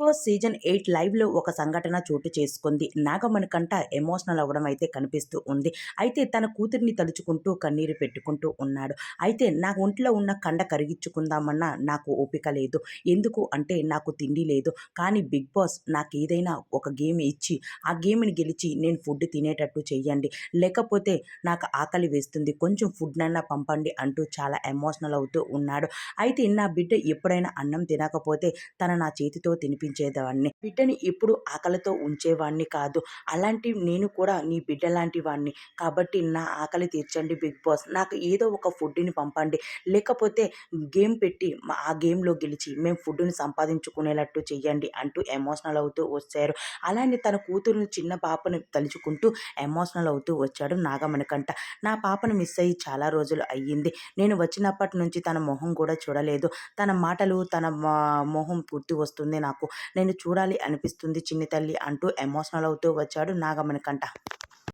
Boss season eight లైవ్లో ఒక సంఘటన చోటు చేసుకుంది. నాగమణికంట ఎమోషనల్ అవ్వడం అయితే కనిపిస్తూ ఉంది. అయితే తన కూతురిని తలుచుకుంటూ కన్నీరు పెట్టుకుంటూ ఉన్నాడు. అయితే నా ఒంట్లో ఉన్న కండ కరిగించుకుందామన్నా నాకు ఓపిక లేదు. ఎందుకు అంటే నాకు తిండి లేదు. కానీ బిగ్ బాస్ నాకు ఏదైనా ఒక గేమ్ ఇచ్చి ఆ గేమ్ని గెలిచి నేను ఫుడ్ తినేటట్టు చేయండి లేకపోతే నాకు ఆకలి వేస్తుంది. కొంచెం ఫుడ్ నన్నా పంపండి అంటూ చాలా ఎమోషనల్ అవుతూ ఉన్నాడు. అయితే నా బిడ్డ ఎప్పుడైనా అన్నం తినకపోతే తన నా చేతితో తినిపి తినిపించేదాన్ని బిడ్డని ఎప్పుడు ఆకలితో ఉంచేవాడిని కాదు. అలాంటి నేను కూడా నీ బిడ్డ లాంటి వాడిని కాబట్టి నా ఆకలి తీర్చండి బిగ్ బాస్. నాకు ఏదో ఒక ఫుడ్ని పంపండి. లేకపోతే గేమ్ పెట్టి ఆ గేమ్లో గెలిచి మేము ఫుడ్ని సంపాదించుకునేటట్టు చెయ్యండి అంటూ ఎమోషనల్ అవుతూ వచ్చారు. అలానే తన కూతురుని చిన్న పాపను తలుచుకుంటూ ఎమోషనల్ అవుతూ వచ్చాడు నాగమణికంట నా పాపను మిస్ అయ్యి చాలా రోజులు అయ్యింది. నేను వచ్చినప్పటి నుంచి తన మొహం కూడా చూడలేదు. తన మాటలు తన మొహం గుర్తు వస్తుంది నాకు. నేను చూడాలి అనిపిస్తుంది చిన్ని తల్లి అంటూ ఎమోషనల్ అవుతూ వచ్చాడు నాగమణికంట